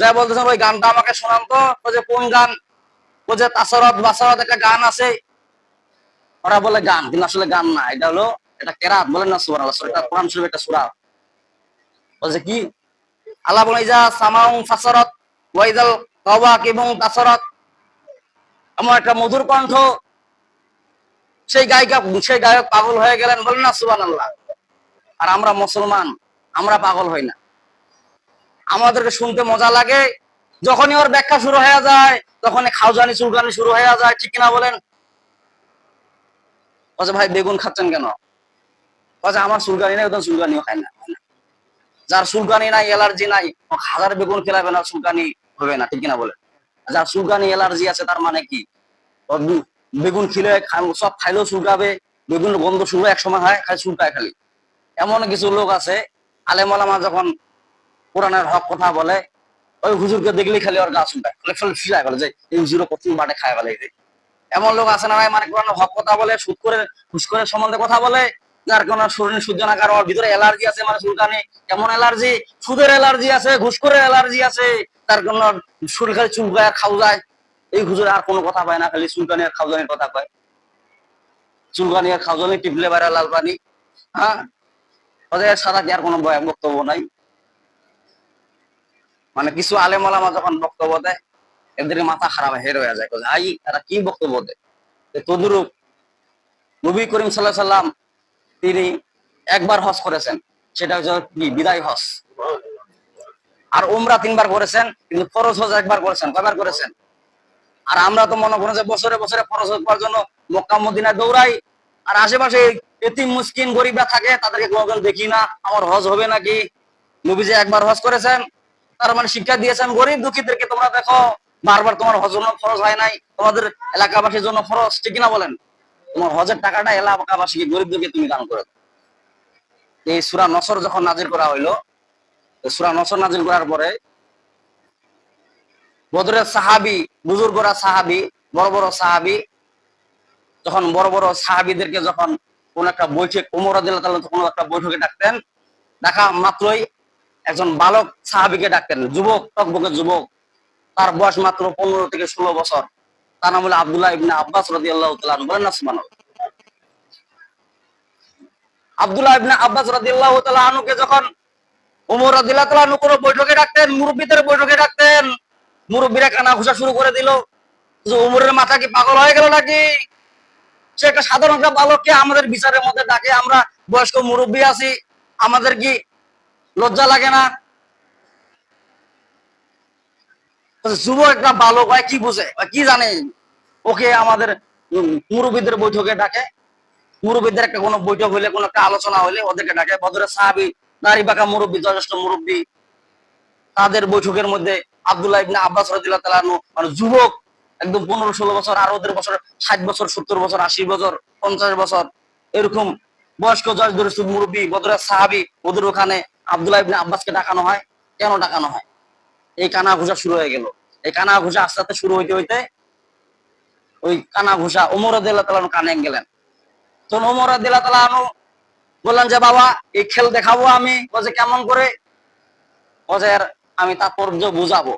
যা বলতেছেন ওই গানটা আমাকে শোনান তো। ও যে কোন গান? ও যে তাসরত, বাসরত একটা গান আছে। ওরা বলে গান, কিন্তু আসলে গান না। এটা হলো এটা কেরাত, বলেন না সুবান আল্লাহ এটা কোরআন শরীফ একটা সূরা। বলছে কি? আল্লাহ বলে যা সামাউ ফাসরত ওয়াইদাল কাওয়াক এবং তাসরত এমন একটা মধুর কণ্ঠ। সেই গায়িকা, সেই গায়ক পাগল হয়ে গেলেন, বলেন না সুবান আল্লাহ আর আমরা মুসলমান, আমরা পাগল হই না। আমাদেরকে শুনতে মজা লাগে। যখনই ওর ব্যাখ্যা শুরু হয়ে যায়, তখনই খাওজানি, চুলকানি শুরু হয়ে যায়, ঠিক কিনা বলেন? বলছে, ভাই, বেগুন খাচ্ছেন কেন? বলছে, আমার চুলকানি নাই, ওদের চুলকানিও খায় না যার চুলকানি নাই, অ্যালার্জি নাই হাজার বেগুন খেলাবে না, চুলকানি হবে না, ঠিক কিনা বলেন? যার চুলকানি, অ্যালার্জি আছে, তার মানে কি? বেগুন খেলে সব খাইলেও চুলকাবে বেগুন গন্ধ শুরু এক সময় হয়, খালি চুলকায় খালি। এমন কিছু লোক আছে আলেমালামা যখন কোরআনের হক কথা বলে, ওই হুজুরকে দেখলেই খালি ওর গা বলে, যে এই হুজুরও কত বাটে খায় বলে এমন লোক আছে না ভাই মানে কোরআনের হক কথা বলে সুদ করে ঘুষ করে সম্বন্ধে কথা বলে, যার কোনো শরীর না কারও ভিতরে আছে মানে অ্যালার্জি? সুদের আছে ঘুষ করে আছে, তার শরীর খালি চুলকায় খাও যায়। এই হুজুর আর কোনো কথা পায় না, খালি চুলকানি আর খাওজানির কথা কয়। চুলকানি আর খাওজানি টিপলে বাইরে লাল পানি হ্যাঁ? ওদের কি আর কোনো বয়- বক্তব্য নাই। মানে কিছু আলেম আলামা যখন বক্তব্য দেয়, এদের মাথা খারাপ, হের হয়ে যায়। আই, তারা কি বক্তব্য দেয়? তদুরূপ নবী করিম সাল্লাহ সাল্লাম তিনি একবার হজ করেছেন, সেটা হচ্ছে কি? বিদায় হজ। আর উমরা তিনবার করেছেন, কিন্তু ফরজ হজ একবার করেছেন। কয়বার করেছেন? আর আমরা তো মনে করেন যে বছরে বছরে ফরজ হজ করার জন্য মক্কা, মদিনায় দৌড়াই, আর আশেপাশে এতিম, মুসকিন, গরিবরা থাকে, তাদেরকে দেখি না, আমার হজ হবে নাকি? নবী যে একবার হজ করেছেন তার মানে শিক্ষা দিয়েছেন, গরিব দুঃখীদেরকে তোমরা দেখো, বারবার তোমার হজ জন্য ফরজ হয় নাই, তোমাদের এলাকাবাসীর জন্য ফরজ ঠিক না বলেন? তোমার হজের টাকাটা এলাকাবাসীকে গরিবদেরকে তুমি দান করে এই সুরা নসর যখন নাজির করা হইল সুরা নসর নাজির করার পরে বদরের সাহাবি, বুজুর্গরা সাহাবি, বড় বড় সাহাবি, যখন বড় বড় সাহাবিদেরকে যখন কোন একটা বৈঠক, উমর আদিল্লাহ তখন একটা বৈঠকে ডাকতেন, দেখা মাত্রই একজন বালক সাহাবিকে ডাকতেন, যুবক টকবকে যুবক। তার বয়স মাত্র পনেরো থেকে ষোলো বছর। তার নাম হলো আব্দুল্লাহ ইবনে আব্বাস রাদি আল্লাহ বলেন না। আব্দুল্লাহ ইবনে আব্বাস রাদি আল্লাহ আনুকে যখন উমর রাদিল্লাহ তালু কোনো বৈঠকে ডাকতেন, মুরব্বীদের বৈঠকে ডাকতেন, মুরব্বীরা কানা ঘুষা শুরু করে দিল। যে উমরের মাথা কি পাগল হয়ে গেল নাকি? সে একটা সাধারণ একটা বালককে আমাদের বিচারের মধ্যে ডাকে, আমরা বয়স্ক মুরব্বী আছি, আমাদের কি লজ্জা লাগে না? যুব একটা বালক হয় কি বুঝে? কি জানে? ওকে আমাদের মুরব্বীদের বৈঠকে ডাকে। মুরব্বীদের একটা কোনো বৈঠক হইলে কোনো একটা আলোচনা হইলে ওদেরকে ডাকে। বদরের সাহাবি, নারী বাঁকা মুরব্বী যথেষ্ট মুরব্বী। তাদের বৈঠকের মধ্যে আব্দুল্লাহ ইবনে আব্বাস রাদিয়াল্লাহু তাআলা আনহু মানে যুবক, একদম পনেরো ষোলো বছর, আর ওদের বছর ষাট বছর, সত্তর বছর, আশি বছর, পঞ্চাশ বছর, এরকম বয়স্ক জজ দরিসুদ মুরব্বী বদরের সাহাবি ওদের ওখানে আব্দুল্লাহ ইবনে আব্বাসকে ডাকানো হয়। কেন ডাকানো হয়? এই কানা ঘুষা শুরু হয়ে গেল। এই কানা ঘুষা আস্তে আস্তে শুরু হইতে হইতে ওই কানা ঘুষা ওমর তালা কানে গেলেন। তখন ওমর আনু বললেন যে, বাবা, এই খেল দেখাবো আমি। বলছে, কেমন করে? অজের আমি তাৎপর্য বুঝাবো।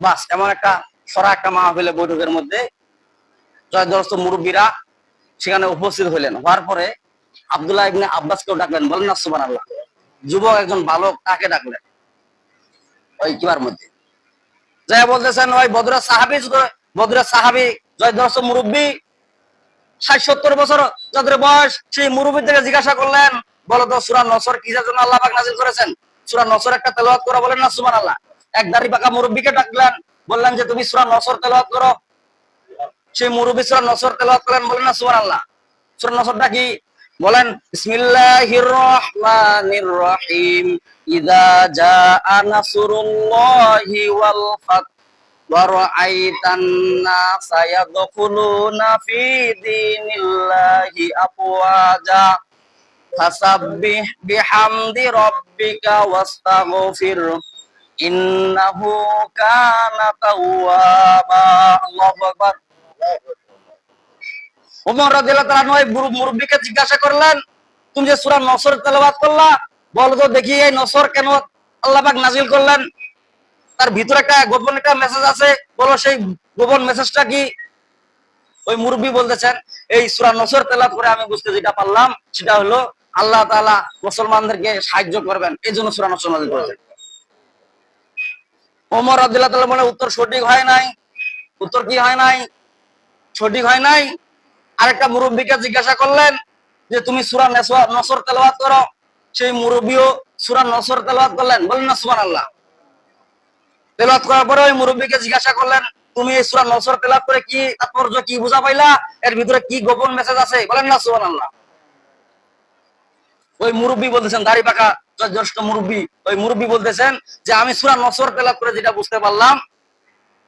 বাস, এমন একটা সরা একটা মাহফিলে বৈঠকের মধ্যে জয়দরস্ত মুরব্বীরা সেখানে উপস্থিত হইলেন। হওয়ার পরে আব্দুল্লাহ ইবনে আব্বাসকেও ডাকলেন। বলেন না সুবান আল্লাহ যুবক একজন বালক তাকে ডাকলেন ওই কিবার মধ্যে? যাই বলতেছেন, ওই বদরা সাহাবি বদরা সাহাবি জয়দরস্ত মুরব্বী, ষাট সত্তর বছর যাদের বয়স, সেই মুরব্বী থেকে জিজ্ঞাসা করলেন, বলো তো, সুরা নসর কিসের জন্য আল্লাহ পাক নাজিল করেছেন? সুরা নসর একটা তেলাওয়াত করা বলেন না সুবান আল্লাহ এক দাড়ি পাকা মুরব্বীকে ডাকলেন, বললেন যে, তুমি সুরা নসর তেলাওয়াত করো। সেই মুরব্বী সুরা নসর তেলাওয়াত করলেন বলেন না সুবান আল্লাহ সুরা নসরটা কি? Bolan. Bismillahirrahmanirrahim. Idza jaa nasrullahi wal fath wa ra'aitan nasa yadkhuluna fi dinillahi afwaja. Fasabbih bihamdi rabbika wastaghfir. Innahu kana tawwaba. Allahu akbar Allahu akbar. Omar তাআলা নয় মুরব্বীকে জিজ্ঞাসা করলেন, তুমি যে সুরা নসর তেলাওয়াত করলা, বলো তো দেখি এই নসর কেন আল্লাহ পাক নাজিল করলেন? তার ভিতরে একটা গোপন একটা মেসেজ আছে, বলো সেই গোপন মেসেজটা কি? ওই মুরব্বী বলতেছেন, এই সুরা নসর তেলাওয়াত করে আমি বুঝতে যেটা পারলাম, সেটা হলো আল্লাহ তাআলা মুসলমানদেরকে সাহায্য করবেন। এই জন্য সুরা নসর নাযিল করেছেন। ওমর রাদিয়াল্লাহু তাআলা বলে, উত্তর সঠিক হয় নাই। উত্তর কি হয় নাই? সঠিক হয় নাই। আরেকটা মুরব্বীকে জিজ্ঞাসা করলেন যে, তুমি সূরা নসর তেলাওয়াত করো? সেই মুরব্বীও সূরা নসর তেলাওয়াত করলেন। বলেন না, সুবহানাল্লাহ। তেলাওয়াত করার পরে ওই মুরব্বীকে জিজ্ঞাসা করলেন, তুমি এই সূরা নসর তেলাওয়াত করে কি তাৎপর্য, কি বুঝা পাইলা? এর ভিতরে কি গোপন মেসেজ আছে? বলেন, না, সুবহানাল্লাহ। ওই মুরব্বী বলতেছেন, দাড়ি পাকা, জ্যেষ্ঠ মুরব্বী। ওই মুরব্বী বলতেছেন যে, আমি সুরা নসর তেলাওয়াত করে যেটা বুঝতে পারলাম,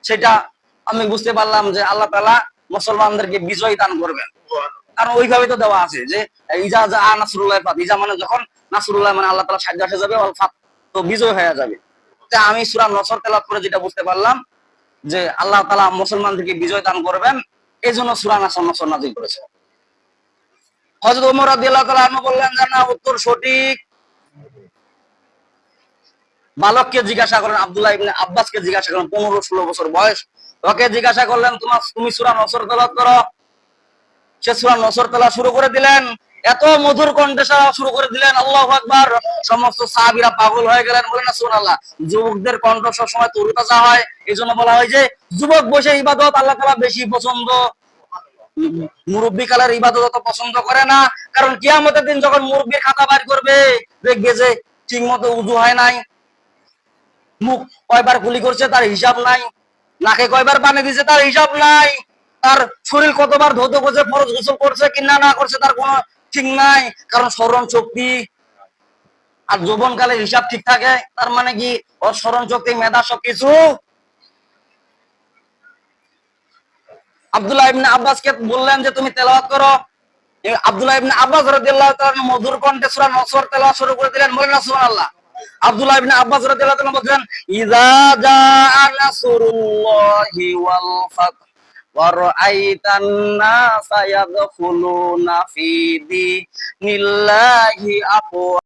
সেটা আমি বুঝতে পারলাম যে আল্লাহ তাআলা মুসলমানদেরকে বিজয় দান করবেন। কারণ ওইভাবে তো দেওয়া আছে যে, ইজা যা নাসরুল্লাহ ফাত, ইজা মানে যখন নাসরুল্লাহ মানে আল্লাহ তাআলা সাহায্য যাবে অল ফাত, তো বিজয় হয়ে যাবে। আমি সূরা নসর তেলাওয়াত করে যেটা বুঝতে পারলাম, যে আল্লাহ তাআলা মুসলমানদেরকে বিজয় দান করবেন এই জন্য সূরা নাসর নসর নাযিল করেছে। হযরত ওমর রাদিয়াল্লাহু তাআলা বললেন যে না উত্তর সঠিক। বালককে জিজ্ঞাসা করেন, আব্দুল্লাহ ইবনে আব্বাসকে জিজ্ঞাসা করেন, পনেরো ষোলো বছর বয়স। ওকে জিজ্ঞাসা করলেন, তোমার, তুমি সূরা নসর তেলাওয়াত করো? সে সূরা নসর তেলা শুরু করে দিলেন। এত মধুর কণ্ঠে শুরু করে দিলেন। আল্লাহু আকবার। সমস্ত সাহাবীরা পাগল হয়ে গেলেন। বলেন না সুবহানাল্লাহ। যুবকদের কণ্ঠ সবসময় তরুতাজা হয়। এই জন্য বলা হয় যে, যুবক বসে ইবাদত আল্লাহ তাআলা বেশি পছন্দ মুরব্বী কালের ইবাদত অত পছন্দ করে না। কারণ কিয়ামতের দিন যখন মুরব্বীর খাতা বার করবে, দেখবে যে ঠিক মতো উজু হয় নাই। মুখ কয়বার গুলি করছে তার হিসাব নাই। নাকে কয়বার পানি দিছে তার হিসাব নাই। তার শরীর কতবার ধৌত করছে, ফরজ গোসল করছে কিনা না করছে তার কোনো ঠিক নাই। কারণ স্মরণ শক্তি আর যৌবন কালে হিসাব ঠিক থাকে। তার মানে কি? ওর স্মরণ শক্তি, মেধা সবকিছু। আব্দুল্লাহ ইবনে আব্বাসকে বললেন যে, তুমি তেলাওয়াত করো। আব্দুল্লাহ ইবনে আব্বাস রাদিয়াল্লাহু তাআলা মধুর কণ্ঠে সূরা নসর তেলাওয়াত শুরু করে দিলেন। বলেন সুবহানাল্লাহ। আব্দুল্লাহ ইবনে আব্বাস রাদিয়াল্লাহু তাআলা বলেন ইযা জাআ নাসরুল্লাহি ওয়াল ফাত ওয়া রাআইতান নাসা ইয়াদখুলুনা ফি দীনিল্লাহি আফওয়া